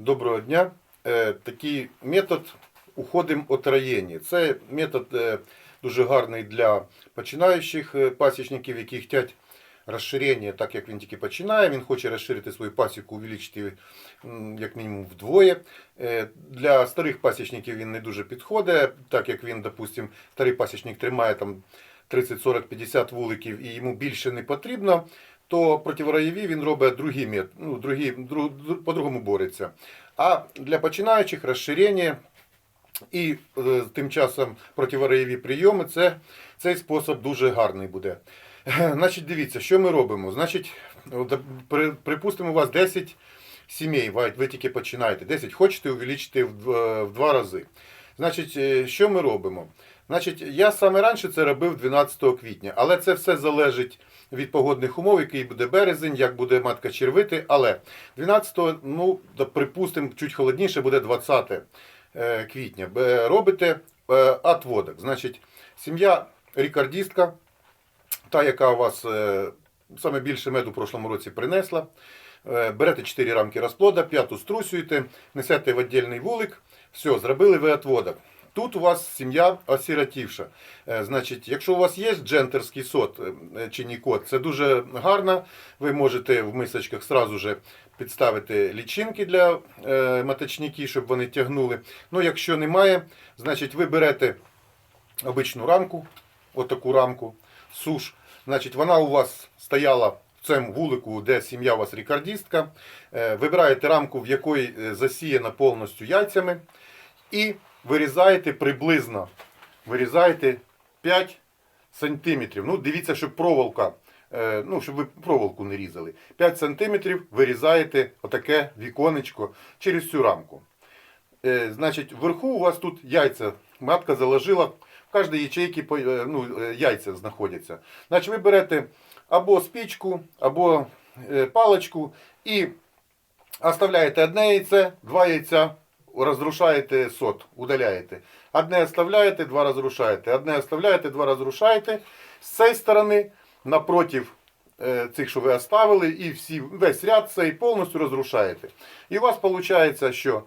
Доброго дня. Е, Такий метод уходимо від роєння. Це метод е, дуже гарний для починаючих е, пасічників, які хочуть розширення, так як він тільки починає. Він хоче розширити свою пасіку, увеличити як мінімум вдвоє. Для старих пасічників він не дуже підходить, так як він, допустим, старий пасічник тримає там 30, 40, 50 вуликів і йому більше не потрібно, то противороєві він робить другі мет, ну, другі, дру, дру- по-другому бореться. А для починаючих розширення і е, тим часом противороєві прийоми, це, цей спосіб дуже гарний буде. Значить, дивіться, що ми робимо. Значить, при, припустимо, у вас 10 сімей, ви, тільки починаєте. 10 хочете увеличити в, в два рази. Значить, е, що ми робимо? Значить, я саме раніше це робив 12 квітня, але це все залежить від погодних умов, який буде березень, як буде матка червити. Але 12, ну, припустимо, чуть холодніше буде 20 е, квітня. Робите е, отводок. Значить, сім'я рікардістка, та, яка у вас саме більше меду в прошлому році принесла. Е, Берете 4 рамки розплода, п'яту струсюєте, несете в віддільний вулик. Все, зробили ви отводок. Тут у вас сім'я осиротівша. Е, Значить, якщо у вас є джентерський сот е, чи нікот, це дуже гарно. Ви можете в мисочках сразу же підставити лічинки для маточників, щоб вони тягнули. Ну, якщо немає, значить ви берете обичну рамку, отаку рамку, суш. Значить, вона у вас стояла в цьому вулику, де сім'я у вас рікардістка. Е, Вибираєте рамку, в якої е, засіяна повністю яйцями, і вирізаєте приблизно вирізаєте 5 сантиметрів. Ну, дивіться, щоб проволока, е, ну, щоб ви проволоку не різали. 5 сантиметрів вирізаєте отаке віконечко через цю рамку. Значить, вверху у вас тут яйця. Матка заложила. В кожній ячейці ну, яйця знаходяться. Значить, ви берете або спічку, або е, паличку і оставляєте одне яйце, два яйця, розрушаєте сот, удаляєте. Одне оставляєте, два розрушаєте. Одне оставляєте, два розрушаєте. З цієї сторони, напротив е, цих, що ви оставили, і всі, весь ряд цей повністю розрушаєте. І у вас виходить, що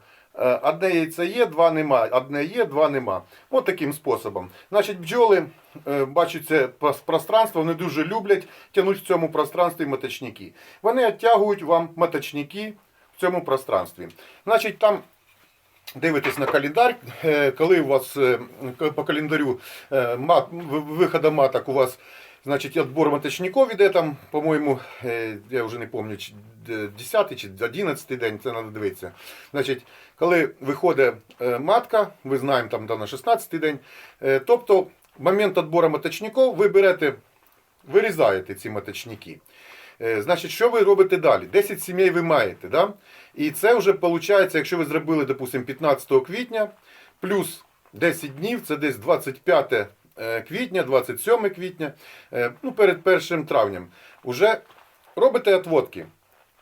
одне яйце є, два нема, одне є, два нема. От таким способом. Значить, бджоли, е, бачать це пространство, вони дуже люблять тягнути в цьому пространстві маточники. Вони відтягують вам маточники в цьому пространстві. Значить, там дивитесь на календар, е, коли у вас е, по календарю е, виходу маток у вас Значить, відбор маточників іде там, по-моєму, е, я вже не пам'ятаю, чи 10 чи 11 день, це треба дивитися. Значить, коли виходить е, матка, ви знаємо там на 16 день. е, Тобто, в момент відбору маточників ви берете, вирізаєте ці маточники. Е, Значить, що ви робите далі? 10 сімей ви маєте, да? І це вже виходить, якщо ви зробили, допустимо, 15 квітня, плюс 10 днів, це десь 25 е, квітня, 27 квітня, е, ну, перед 1 травнем. Уже робите отводки.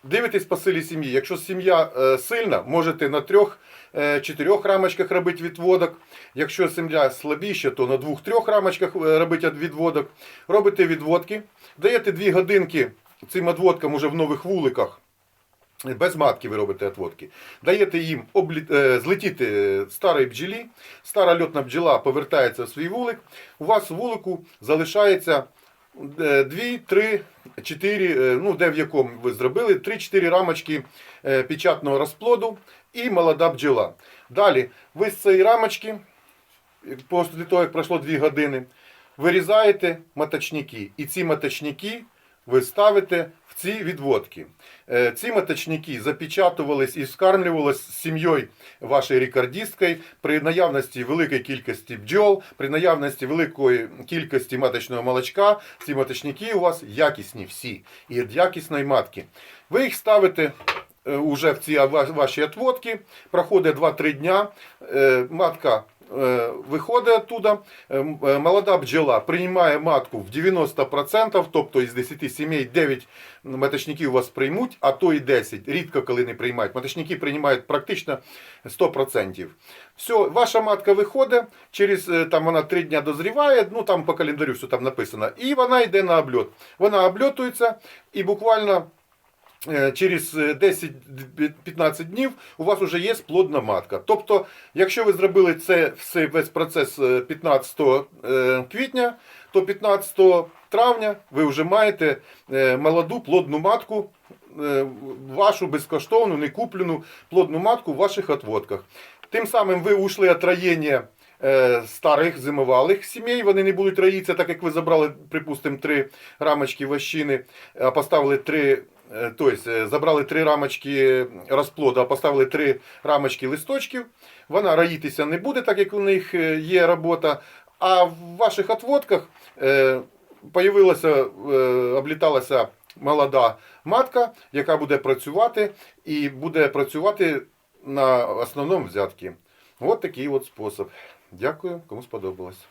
Дивитесь по силі сім'ї. Якщо сім'я е, сильна, можете на трьох, е, чотирьох рамочках робити відводок. Якщо сім'я слабіша, то на двох-трьох рамочках е, робити відводок. Робите відводки, даєте дві годинки цим відводкам уже в нових вуликах. Без матки ви робите отводки. Даєте їм облі... е, злетіти старій бджілі. Стара льотна бджола повертається в свій вулик. У вас в вулику залишається 2, 3, 4, ну де в якому ви зробили, 3-4 рамочки е, печатного розплоду і молода бджола. Далі ви з цієї рамочки, після того, як пройшло 2 години, вирізаєте маточники. І ці маточники ви ставите в ці відводки. Е, Ці маточники запечатувались і скармлювались з сім'єю вашої рекордісткою при наявності великої кількості бджол, при наявності великої кількості маточного молочка. Ці маточники у вас якісні всі і якісної матки. Ви їх ставите е, уже в ці ваші отводки, проходить 2-3 дня, е, матка виходить оттуда, е, е, молода бджола приймає матку в 90%, тобто із 10 сімей 9 маточників вас приймуть, а то і 10, рідко коли не приймають. Маточники приймають практично 100%. Все, ваша матка виходить, через е, там вона 3 дня дозріває, ну там по календарю все там написано, і вона йде на обльот. Вона обльотується і буквально е, через е, 10-15 днів у вас вже є плодна матка. Тобто, якщо ви зробили це все весь процес е, 15 е, квітня, то 15 травня ви вже маєте е, молоду плодну матку, е, вашу безкоштовну, не куплену плодну матку в ваших отводках. Тим самим ви ушли від роєння е, старих зимовалих сімей, вони не будуть роїтися, так як ви забрали, припустимо, три рамочки вощини, а поставили три. Е, Тобто е, забрали три рамочки розплоду, поставили три рамочки листочків. Вона роїтися не буде, так як у них е, є робота. А в ваших отводках появилася, обліталася молода матка, яка буде працювати і буде працювати на основному взятки. От такий от спосіб. Дякую, кому сподобалось.